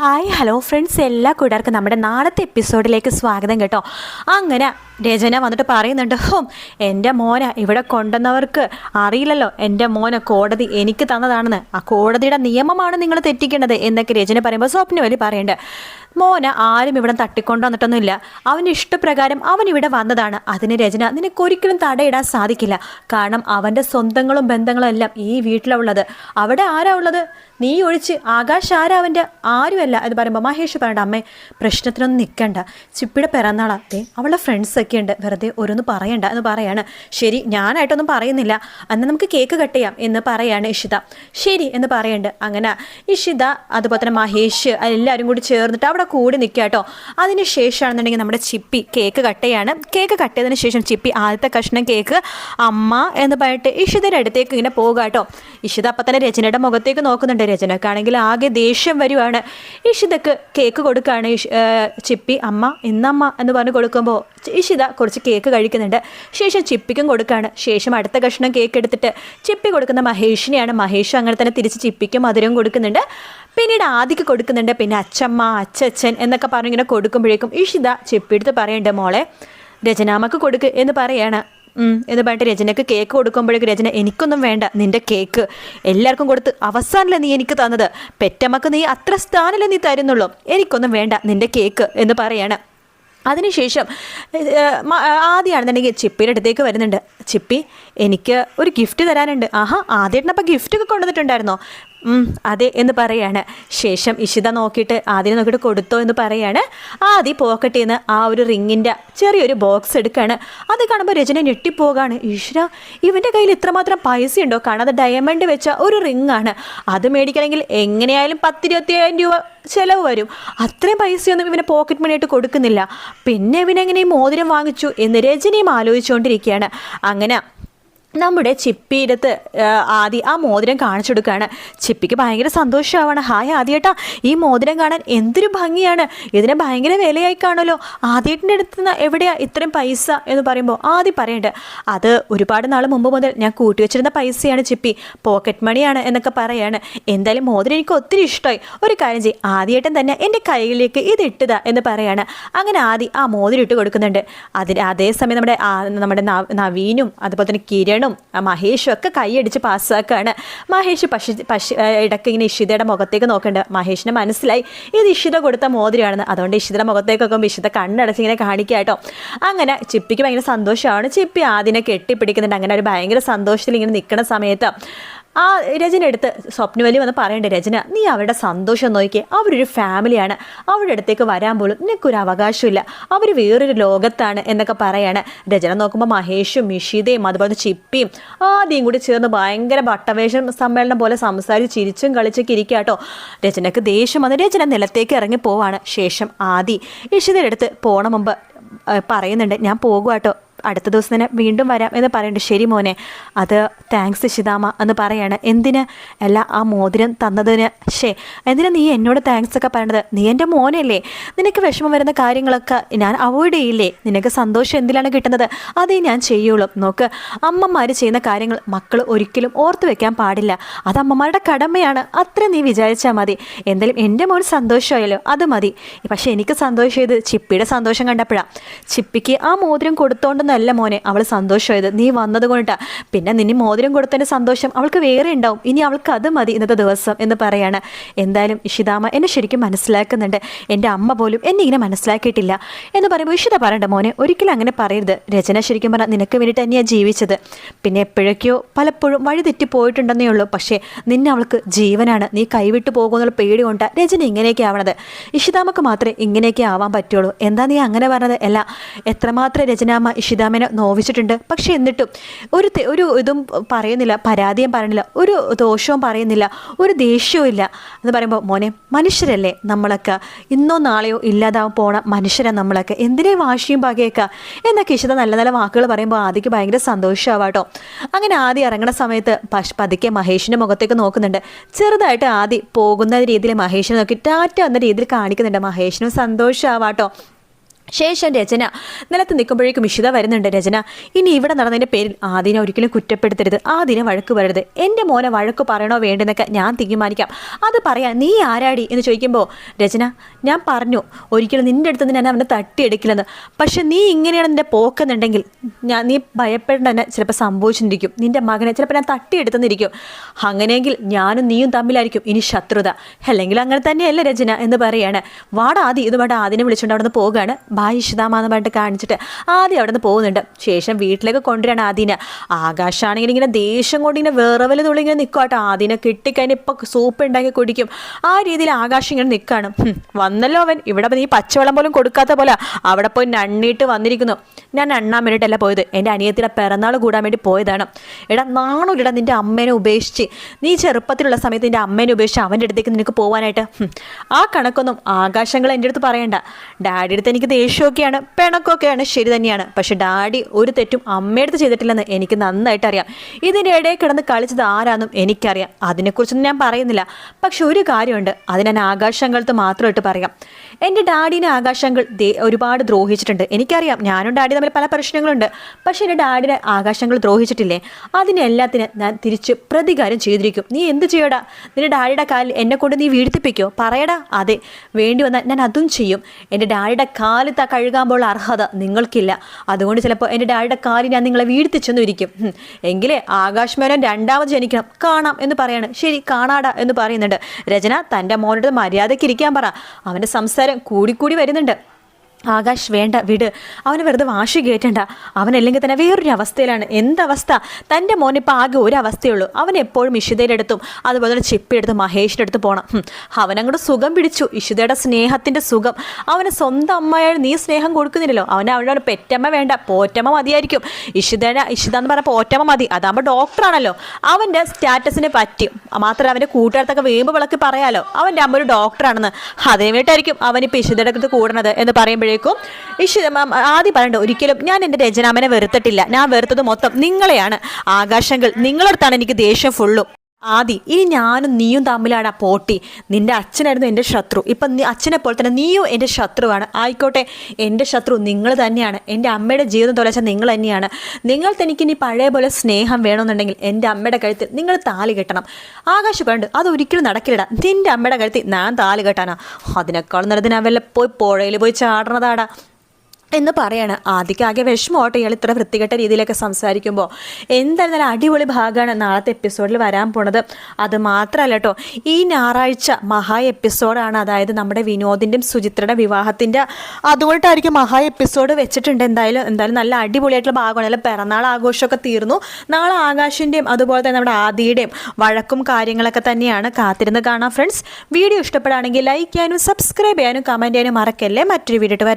Hi hello friends എല്ലാ കൂട്ടുകാർക്കും നമ്മുടെ നാളത്തെ എപ്പിസോഡിലേക്ക് സ്വാഗതം കേട്ടോ. അങ്ങനെ രചന വന്നിട്ട് പറയുന്നുണ്ട് ഹോം എന്റെ മോന ഇവിടെ കൊണ്ടുവന്നവർക്ക് അറിയില്ലല്ലോ. എന്റെ മോന കോടതി എനിക്ക് തന്നതാണെന്ന്. ആ കോടതിയുടെ നിയമമാണ് നിങ്ങൾ തെറ്റിക്കേണ്ടത് എന്നൊക്കെ രചന പറയുമ്പോൾ സ്വപ്ന വലി പറയുന്നുണ്ട് മോന ആരും ഇവിടെ തട്ടിക്കൊണ്ടു വന്നിട്ടൊന്നുമില്ല അവൻ ഇഷ്ടപ്രകാരം അവൻ ഇവിടെ വന്നതാണ്. അതിന് രചന നിനക്കൊരിക്കലും തടയിടാൻ സാധിക്കില്ല. കാരണം അവന്റെ സ്വന്തങ്ങളും ബന്ധങ്ങളും എല്ലാം ഈ വീട്ടിലുള്ളത്. അവിടെ ആരാ ഉള്ളത്? നീ ഒഴിച്ച് ആകാശ് ആരാ അവന്റെ ആരുമല്ല എന്ന് പറയുമ്പോൾ മഹേഷ് പറയണ്ട അമ്മേ പ്രശ്നത്തിനൊന്നും നിൽക്കണ്ട. ചിപ്പിയുടെ പിറന്നാളാ. ദേ അവളുടെ ഫ്രണ്ട്സൊക്കെ ഉണ്ട് വെറുതെ ഓരോന്ന് പറയണ്ട എന്ന് പറയാണ്. ശരി ഞാനായിട്ടൊന്നും പറയുന്നില്ല. അന്ന് നമുക്ക് കേക്ക് കട്ട് ചെയ്യാം എന്ന് പറയാണ് ഇഷിത. ശരി എന്ന് പറയണ്ട്. അങ്ങനെ ഇഷിത അതുപോലെ തന്നെ മഹേഷ് എല്ലാവരും കൂടി ചേർന്നിട്ട് അവിടെ കൂടി നിൽക്കുക കേട്ടോ. അതിന് ശേഷമാണെന്നുണ്ടെങ്കിൽ നമ്മുടെ ചിപ്പി കേക്ക് കട്ട് ചെയ്യാണ്. കേക്ക് കട്ട് ചെയ്തതിന് ശേഷം ചിപ്പി ആദ്യത്തെ കഷ്ണം കേക്ക് അമ്മ എന്ന് പറഞ്ഞിട്ട് ഇഷിതയുടെ അടുത്തേക്ക് ഇങ്ങനെ പോകുക കേട്ടോ. ഇഷിത അപ്പം തന്നെ രചനയുടെ മുഖത്തേക്ക് നോക്കുന്നുണ്ട്. രചനക്കാണെങ്കിൽ ആകെ ദേഷ്യം വരുവാണ്. ഇഷിതക്ക് കേക്ക് കൊടുക്കുകയാണ് ചിപ്പി അമ്മ ഇന്നമ്മ എന്ന് പറഞ്ഞ് കൊടുക്കുമ്പോൾ ഇഷിത കുറച്ച് കേക്ക് കഴിക്കുന്നുണ്ട്. ശേഷം ചിപ്പിക്കും കൊടുക്കുകയാണ് ശേഷം അടുത്ത കഷ്ണം കേക്ക് എടുത്തിട്ട് ചിപ്പി കൊടുക്കുന്ന മഹേഷിനെയാണ്. മഹേഷ് അങ്ങനെ തന്നെ തിരിച്ച് ചിപ്പിക്കും മധുരം കൊടുക്കുന്നുണ്ട്. പിന്നീട് ആദിക്ക് കൊടുക്കുന്നുണ്ട്. പിന്നെ അച്ഛമ്മ അച്ഛൻ എന്നൊക്കെ പറഞ്ഞിങ്ങനെ കൊടുക്കുമ്പോഴേക്കും ഇഷിത ചിപ്പിയെടുത്ത് പറയണ്ട് മോളെ രചനാമക്ക് കൊടുക്ക് എന്ന് പറയാണ്. എന്ന് പറഞ്ഞിട്ട് രചനക്ക് കേക്ക് കൊടുക്കുമ്പോഴേക്ക് രചന എനിക്കൊന്നും വേണ്ട നിന്റെ കേക്ക് എല്ലാവർക്കും കൊടുത്ത് അവസാനല്ലേ നീ എനിക്ക് തന്നത്? പെറ്റമ്മക്ക് നീ അത്ര സ്ഥാനല്ലേ നീ തരുന്നുള്ളൂ. എനിക്കൊന്നും വേണ്ട നിന്റെ കേക്ക് എന്ന് പറയാണ്. അതിനുശേഷം ആദ്യമാണെന്നുണ്ടെങ്കിൽ ചിപ്പിയുടെ അടുത്തേക്ക് വരുന്നുണ്ട്. ചിപ്പി എനിക്ക് ഒരു ഗിഫ്റ്റ് തരാനുണ്ട്. ആഹാ ആദ്യമായിട്ടപ്പം ഗിഫ്റ്റ് ഒക്കെ കൊണ്ടുവന്നിട്ടുണ്ടായിരുന്നോ? അതെ എന്ന് പറയാണ്. ശേഷം ഇഷിത നോക്കിയിട്ട് ആദ്യം നോക്കിയിട്ട് കൊടുത്തോ എന്ന് പറയാണ്. ആദ്യം പോക്കറ്റിൽ നിന്ന് ആ ഒരു റിങ്ങിന്റെ ചെറിയൊരു ബോക്സ് എടുക്കുകയാണ് അത് കാണുമ്പോൾ രചന ഞെട്ടിപ്പോകാണ്. ഈശ്വര ഇവന്റെ കയ്യിൽ ഇത്രമാത്രം പൈസ ഉണ്ടോ കാരണം അത് ഡയമണ്ട് വെച്ച ഒരു റിങ് ആണ് അത് മേടിക്കണമെങ്കിൽ എങ്ങനെയായാലും പത്തിരുപത്തിയായിരം രൂപ ചിലവ് വരും. അത്രയും പൈസയൊന്നും ഇവനെ പോക്കറ്റ് മണിയായിട്ട് കൊടുക്കുന്നില്ല. പിന്നെ ഇവനെങ്ങനെ ഈ മോതിരം വാങ്ങിച്ചു എന്ന് രജനിയും ആലോചിച്ചുകൊണ്ടിരിക്കുകയാണ്. അങ്ങനെ നമ്മുടെ ചിപ്പിയിടത്ത് ആദി ആ മോതിരം കാണിച്ചു കൊടുക്കുകയാണ് ചിപ്പിക്ക് ഭയങ്കര സന്തോഷമാവാണ്. ഹായ് ആദ്യേട്ടാ ഈ മോതിരം കാണാൻ എന്തൊരു ഭംഗിയാണ്. ഇതിന് ഭയങ്കര വിലയായി കാണുമല്ലോ. ആദ്യേട്ടന്റെ അടുത്ത് നിന്ന് എവിടെയാ ഇത്രയും പൈസ എന്ന് പറയുമ്പോൾ ആദ്യം പറയണ്ട് അത് ഒരുപാട് നാൾ മുമ്പ് മുതൽ ഞാൻ കൂട്ടി വെച്ചിരുന്ന പൈസയാണ് ചിപ്പി. പോക്കറ്റ് മണിയാണ് എന്നൊക്കെ പറയാണ്. എന്തായാലും മോതിരം എനിക്ക് ഒത്തിരി ഇഷ്ടമായി. ഒരു കാര്യം ചെയ്യും ആദ്യേട്ടൻ തന്നെ എന്റെ കയ്യിലേക്ക് ഇത് ഇട്ടതാ എന്ന് പറയാണ്. അങ്ങനെ ആദ്യം ആ മോതിരം ഇട്ട് കൊടുക്കുന്നുണ്ട്. അതിന് അതേസമയം നമ്മുടെ നമ്മുടെ നവീനും അതുപോലെ തന്നെ കിരണും ആ മഹേഷും ഒക്കെ കൈയടിച്ച് പാസ്സാക്കുകയാണ് മഹേഷ് പശു പശു ഇടയ്ക്ക് ഇങ്ങനെ ഇഷിതയുടെ മുഖത്തേക്ക് നോക്കുന്നുണ്ട് മഹേഷിന് മനസ്സിലായി ഇത് ഇഷിത കൊടുത്ത മോതിരമാണെന്ന് അതുകൊണ്ട് ഇഷിതയുടെ മുഖത്തേക്കൊക്കെ ഇഷിത കണ്ണടച്ച് ഇങ്ങനെ കാണിക്കുക കേട്ടോ. അങ്ങനെ ചിപ്പിക്ക് ഭയങ്കര സന്തോഷമാണ്. ചിപ്പി ആദ്യനെ കെട്ടിപ്പിടിക്കുന്നുണ്ട്. അങ്ങനെ ഒരു ഭയങ്കര സന്തോഷത്തിൽ ഇങ്ങനെ നിൽക്കുന്ന സമയത്ത് ആ രചന എടുത്ത് സ്വപ്നവലി വന്ന് പറയണ്ടേ രചന നീ അവരുടെ സന്തോഷം നോക്കിയേ അവരൊരു ഫാമിലിയാണ്. അവരുടെ അടുത്തേക്ക് വരാൻ പോലും നിനക്കൊരു അവകാശമില്ല. അവർ വേറൊരു ലോകത്താണ് എന്നൊക്കെ പറയാണ്. രചന നോക്കുമ്പോൾ മഹേഷും മിഷിതയും അതുപോലെ ചിപ്പിയും ആദ്യം കൂടി ചേർന്ന് ഭയങ്കര വട്ടവേഷം സമ്മേളനം പോലെ സംസാരിച്ച് ചിരിച്ചും കളിച്ചൊക്കെ ഇരിക്കുക കേട്ടോ രചനക്ക് ദേഷ്യം വന്ന് രചന നിലത്തേക്ക് ഇറങ്ങി പോവാണ്. ശേഷം ആദി ഇഷിതയുടെ അടുത്ത് പോണ മുമ്പ് പറയുന്നുണ്ട് ഞാൻ പോകുക കേട്ടോ അടുത്ത ദിവസം തന്നെ വീണ്ടും വരാം എന്ന് പറയുന്നുണ്ട്. ശരി മോനെ അത് താങ്ക്സ് ശിതാമ എന്ന് പറയാണ്. എന്തിന്? അല്ല ആ മോതിരം തന്നതിന് ഷേ എന്തിനാ നീ എന്നോട് താങ്ക്സ് ഒക്കെ പറയണത്? നീ എന്റെ മോനല്ലേ. നിനക്ക് വിഷമം വരുന്ന കാര്യങ്ങളൊക്കെ ഞാൻ അവോയ്ഡ് ചെയ്യില്ലേ? നിനക്ക് സന്തോഷം എന്തിലാണ് കിട്ടുന്നത്? അതേ ഞാൻ ചെയ്യുള്ളൂ. നോക്ക് അമ്മമാർ ചെയ്യുന്ന കാര്യങ്ങൾ മക്കൾ ഒരിക്കലും ഓർത്തു വെക്കാൻ പാടില്ല. അത് അമ്മമാരുടെ കടമയാണ്. അത്ര നീ വിചാരിച്ചാൽ മതി. എന്തായാലും എന്റെ മോൻ സന്തോഷമായല്ലോ അത് മതി. പക്ഷേ എനിക്ക് സന്തോഷം ചെയ്ത് ചിപ്പിയുടെ സന്തോഷം കണ്ടപ്പോഴാണ് ചിപ്പിക്ക് ആ മോതിരം കൊടുത്തോണ്ടെന്നല്ല മോനെ അവൾ സന്തോഷമായത്. നീ വന്നത് കൊണ്ടാ. പിന്നെ നിന്നെ മോതിരം കൊടുത്തതിന്റെ സന്തോഷം അവൾക്ക് വേറെ ഉണ്ടാവും. ഇനി അവൾക്ക് അത് മതി ഇന്നത്തെ ദിവസം എന്ന് പറയാണ്. എന്തായാലും ഇഷിതാമ എന്നെ ശരിക്കും മനസ്സിലാക്കുന്നുണ്ട്. എന്റെ അമ്മ പോലും എന്നെ ഇങ്ങനെ മനസ്സിലാക്കിയിട്ടില്ല എന്ന് പറയുമ്പോൾ ഇഷിത പറയണ്ട മോനെ ഒരിക്കലും അങ്ങനെ പറയരുത്. രചന ശരിക്കും പറഞ്ഞാൽ നിനക്ക് വേണ്ടിയിട്ട് തന്നെയാണ് ജീവിച്ചത്. പിന്നെ എപ്പോഴൊക്കെയോ പലപ്പോഴും വഴി തെറ്റി പോയിട്ടുണ്ടെന്നേ ഉള്ളൂ. പക്ഷേ നിന്നെ അവൾക്ക് ജീവനാണ്. നീ കൈവിട്ടു പോകുമെന്നുള്ള പേടി കൊണ്ടാണ് രചന ഇങ്ങനെയൊക്കെ ആവണത്. ഇഷിതാമക്ക് മാത്രമേ ഇങ്ങനെയൊക്കെ ആവാൻ പറ്റുള്ളൂ. എന്താ നീ അങ്ങനെ പറഞ്ഞത്? അല്ല എത്രമാത്രം രചനാമ്മ ഇഷിതാമനെ നോവിച്ചിട്ടുണ്ട്. പക്ഷെ എന്നിട്ടും ഒരു ഒരു ഇതും പറയുന്നില്ല പരാതിയും പറയുന്നില്ല ഒരു ദോഷവും പറയുന്നില്ല ഒരു ദേഷ്യവും ഇല്ല. എന്ന് പറയുമ്പോൾ മോനെ മനുഷ്യരല്ലേ നമ്മളൊക്കെ? ഇന്നോ നാളെയോ ഇല്ലാതാവാൻ പോണ മനുഷ്യരെ നമ്മളൊക്കെ. എന്തിനേ വാശിയും പകയൊക്കെ? എന്നൊക്കെ ഇഷിത നല്ല നല്ല വാക്കുകൾ പറയുമ്പോൾ ആദ്യക്ക് ഭയങ്കര സന്തോഷമാവാട്ടോ. അങ്ങനെ ആദ്യം ഇറങ്ങുന്ന സമയത്ത് പശ് പതുക്കെ മഹേഷിന്റെ മുഖത്തേക്ക് നോക്കുന്നുണ്ട്. ചെറുതായിട്ട് ആദ്യം പോകുന്ന രീതിയിൽ മഹേഷിനെ നോക്കി ടാറ്റ എന്ന രീതിയിൽ കാണിക്കുന്നുണ്ട്. മഹേഷിനും സന്തോഷമാവാട്ടോ. ശേഷം രചന നിലത്ത് നിൽക്കുമ്പോഴേക്കും ഇഷിത വരുന്നുണ്ട് രചന. ഇനി ഇവിടെ നടന്നതിന്റെ പേരിൽ ആദിനെ ഒരിക്കലും കുറ്റപ്പെടുത്തരുത്. ആദിനെ വഴക്ക് വരരുത് എന്റെ മോനെ വഴക്ക് പറയണോ വേണ്ടെന്നൊക്കെ ഞാൻ തീരുമാനിക്കാം. അത് പറയാൻ നീ ആരാടി എന്ന് ചോദിക്കുമ്പോൾ രചന ഞാൻ പറഞ്ഞു ഒരിക്കലും നിന്റെ അടുത്ത് ഞാൻ അവനെ തട്ടിയെടുക്കില്ലെന്ന്. പക്ഷെ നീ ഇങ്ങനെയാണ് നിന്റെ പോക്കെന്നുണ്ടെങ്കിൽ ഞാൻ നീ ഭയപ്പെടേണ്ട തന്നെ ചിലപ്പോൾ സംഭവിച്ചിരിക്കും. നിന്റെ മകനെ ചിലപ്പോൾ ഞാൻ തട്ടിയെടുത്തെന്നിരിക്കും. അങ്ങനെയെങ്കിൽ ഞാനും നീയും തമ്മിലായിരിക്കും ഇനി ശത്രുത. അല്ലെങ്കിൽ അങ്ങനെ തന്നെയല്ല രചന എന്ന് പറയാണ്. വാടാ ആദി ഇതുമായിട്ട് ആദിനെ വിളിച്ചുകൊണ്ട് അവിടെ നിന്ന് പോവുകയാണ് ബായി പറഞ്ഞിട്ട് കാണിച്ചിട്ട് ആദ്യം അവിടെ നിന്ന് പോകുന്നുണ്ട്. ശേഷം വീട്ടിലേക്ക് കൊണ്ടുവരാണ് ആദിനെ. ആകാശാണെങ്കിൽ ഇങ്ങനെ ദേഷ്യം കൊണ്ട് ഇങ്ങനെ വിറവൽ തുള്ളി ഇങ്ങനെ നിൽക്കും കേട്ടോ ആദിനെ കിട്ടിക്കഴിഞ്ഞ് ഇപ്പം സൂപ്പ് ഉണ്ടാക്കി കുടിക്കും. ആ രീതിയിൽ ആകാശം ഇങ്ങനെ നിൽക്കുകയാണ് വന്നല്ലോ അവൻ. ഇവിടെ നീ പച്ചവെള്ളം പോലും കൊടുക്കാത്ത പോലെ അവിടെ പോയി നണ്ണിട്ട് വന്നിരിക്കുന്നു. ഞാൻ എണ്ണാൻ വേണ്ടിയിട്ടല്ല പോയത്. എന്റെ അനിയത്തിയുടെ പിറന്നാൾ കൂടാൻ വേണ്ടി പോയതാണ്. എടാ നാണൂരിടാ നിന്റെ അമ്മേനെ ഉപേക്ഷിച്ച്. നീ ചെറുപ്പത്തിലുള്ള സമയത്ത് നിന്റെ അമ്മേനെ ഉപേക്ഷിച്ച് അവന്റെ അടുത്തേക്ക് നിനക്ക് പോകാനായിട്ട് ആ കണക്കൊന്നും ആകാശങ്ങൾ എന്റെ അടുത്ത് പറയണ്ട. ഡാഡിയുടെ അടുത്ത് എനിക്ക് ദേഷ്യമൊക്കെയാണ് പെണക്കൊക്കെയാണ് ശരി തന്നെയാണ്. പക്ഷെ ഡാഡി ഒരു തെറ്റും അമ്മയടുത്ത് ചെയ്തിട്ടില്ലെന്ന് എനിക്ക് നന്നായിട്ട് അറിയാം ഇതിന്റെ ഇടയിൽ കിടന്ന് കളിച്ചത് ആരാന്നും എനിക്കറിയാം. അതിനെക്കുറിച്ചൊന്നും ഞാൻ പറയുന്നില്ല. പക്ഷെ ഒരു കാര്യമുണ്ട് അത് ഞാൻ ആകാശങ്ങൾക്ക് മാത്രമായിട്ട് പറയാം. എന്റെ ഡാഡിനെ ആകാശങ്ങൾ ഒരുപാട് ദ്രോഹിച്ചിട്ടുണ്ട്. എനിക്കറിയാം ഞാനും ഡാഡി തമ്മിൽ പല പ്രശ്നങ്ങളുണ്ട്. പക്ഷേ എന്റെ ഡാഡിനെ ആകാശങ്ങൾ ദ്രോഹിച്ചിട്ടില്ലേ? അതിനെല്ലാത്തിന് ഞാൻ തിരിച്ച് പ്രതികാരം ചെയ്തിരിക്കും. നീ എന്ത് ചെയ്യടാ? നിന്റെ ഡാഡിയുടെ കാലിൽ എന്നെ കൊണ്ട് നീ വീഴ്ത്തിപ്പിക്കോ? പറയടാ. അതെ വേണ്ടി വന്നാൽ ഞാൻ അതും ചെയ്യും. എന്റെ ഡാഡിയുടെ കാൽ ത കഴുകാമ്പോൾ അർഹത നിങ്ങൾക്കില്ല. അതുകൊണ്ട് ചിലപ്പോൾ എന്റെ ഡാഡിയുടെ കാലിൽ ഞാൻ നിങ്ങളെ വീഴ്ത്തിച്ചെന്നും ഇരിക്കും എങ്കിലേ ആകാശ് മേനോൻ രണ്ടാമത് ജനിക്കണം. കാണാം എന്ന് പറയാണ്. ശരി കാണാടാ എന്ന് പറയുന്നുണ്ട്. രചന തന്റെ മോനോട് മര്യാദയ്ക്ക് ഇരിക്കാൻ പറ. അവന്റെ സംസാരം കൂടിക്കൂടി വരുന്നുണ്ട്. ആകാശ് വേണ്ട വിട്. അവന് വെറുതെ വാശി കയറ്റണ്ട അവനല്ലെങ്കിൽ തന്നെ വേറൊരു അവസ്ഥയിലാണ് എന്തവസ്ഥ? തന്റെ മോനിപ്പോൾ ആകെ ഒരു അവസ്ഥയുള്ളൂ അവൻ എപ്പോഴും ഇഷിതയുടെ അടുത്തും അതുപോലെ തന്നെ ചിപ്പിയെടുത്ത് മഹേഷിന്റെ അടുത്ത് പോകണം അവനങ്ങോട്ട് സുഖം പിടിച്ചു. ഇഷിതയുടെ സ്നേഹത്തിന്റെ സുഖം. അവന് സ്വന്തം അമ്മയോട് നീ സ്നേഹം കൊടുക്കുന്നില്ലല്ലോ. അവന് അവനോട് പെറ്റമ്മ വേണ്ട. പോറ്റമ്മ മതിയായിരിക്കും. ഇഷിതയുടെ ഇഷിത എന്ന് പറഞ്ഞാൽ പോറ്റമ്മ മതി. അതാകുമ്പോൾ ഡോക്ടറാണല്ലോ അവന്റെ സ്റ്റാറ്റസിനെ പറ്റി മാത്രമല്ല അവന്റെ കൂട്ടുകാരത്തൊക്കെ വേമ്പ് വിളക്ക് പറയാലോ. അവന്റെ അമ്മ ഒരു ഡോക്ടറാണെന്ന് അതേ വേണ്ടിയിട്ടായിരിക്കും അവനിപ്പോൾ ഇഷിതയുടെ അടുത്ത് കൂടണത് എന്ന് പറയുമ്പോഴേക്കും ഇഷിത മ- ആദ്യം പറയണ്ട ഒരിക്കലും ഞാൻ എന്റെ രചനാമനെ വെറുത്തിട്ടില്ല. ഞാൻ വെറുത്തത് മൊത്തം നിങ്ങളെയാണ്. ആകാശങ്ങൾ നിങ്ങളടുത്താണ് എനിക്ക് ദേഷ്യം ഫുള്ളും. ആദി ഇനി ഞാനും നീയും തമ്മിലാണ് പോട്ടി. നിന്റെ അച്ഛനായിരുന്നു എന്റെ ശത്രു. ഇപ്പം നീ അച്ഛനെ പോലെ തന്നെ നീയും എന്റെ ശത്രുവാണ്. ആയിക്കോട്ടെ എന്റെ ശത്രു നിങ്ങൾ തന്നെയാണ്. എന്റെ അമ്മയുടെ ജീവിതം തുലച്ച നിങ്ങൾ തന്നെയാണ്. നിങ്ങൾ തനിക്ക് ഇനി പഴയ പോലെ സ്നേഹം വേണമെന്നുണ്ടെങ്കിൽ എന്റെ അമ്മയുടെ കഴുത്തിൽ നിങ്ങൾ താലി കെട്ടണം. ആകാശ് പണ്ട് അതൊരിക്കലും നടക്കില്ലടാ. നിന്റെ അമ്മയുടെ കഴുത്തിൽ ഞാൻ താലി കെട്ടാനാ. അതിനേക്കാളും നല്ലത് ഞാൻ പോയി പുഴയിൽ പോയി ചാടണതാടാ. എന്ന് പറയാണ്. ആദ്യക്ക് ആകെ വിഷമോട്ടോ ഇയാൾ ഇത്ര വൃത്തികെട്ട രീതിയിലൊക്കെ സംസാരിക്കുമ്പോൾ എന്തായിരുന്നാലും അടിപൊളി ഭാഗമാണ് നാളത്തെ എപ്പിസോഡിൽ വരാൻ പോണത്. അത് മാത്രമല്ല കേട്ടോ ഈ ഞായറാഴ്ച മഹാ എപ്പിസോഡാണ് അതായത് നമ്മുടെ വിനോദിന്റെയും സുചിത്രയുടെ വിവാഹത്തിന്റെ അതുകൊണ്ടായിരിക്കും മഹാ എപ്പിസോഡ് വെച്ചിട്ടുണ്ട്. എന്തായാലും എന്തായാലും നല്ല അടിപൊളിയായിട്ടുള്ള ഭാഗമാണ്. നല്ല പിറന്നാൾ ആഘോഷമൊക്കെ തീർന്നു. നാളെ ആകാശിന്റെയും അതുപോലെ തന്നെ നമ്മുടെ ആദിയുടെയും വഴക്കും കാര്യങ്ങളൊക്കെ തന്നെയാണ് കാത്തിരുന്ന് കാണാം ഫ്രണ്ട്സ് വീഡിയോ ഇഷ്ടപ്പെടുകയാണെങ്കിൽ ലൈക്ക് ചെയ്യാനും സബ്സ്ക്രൈബ് ചെയ്യാനും കമന്റ് ചെയ്യാനും മറക്കല്ലേ. മറ്റൊരു വീഡിയോ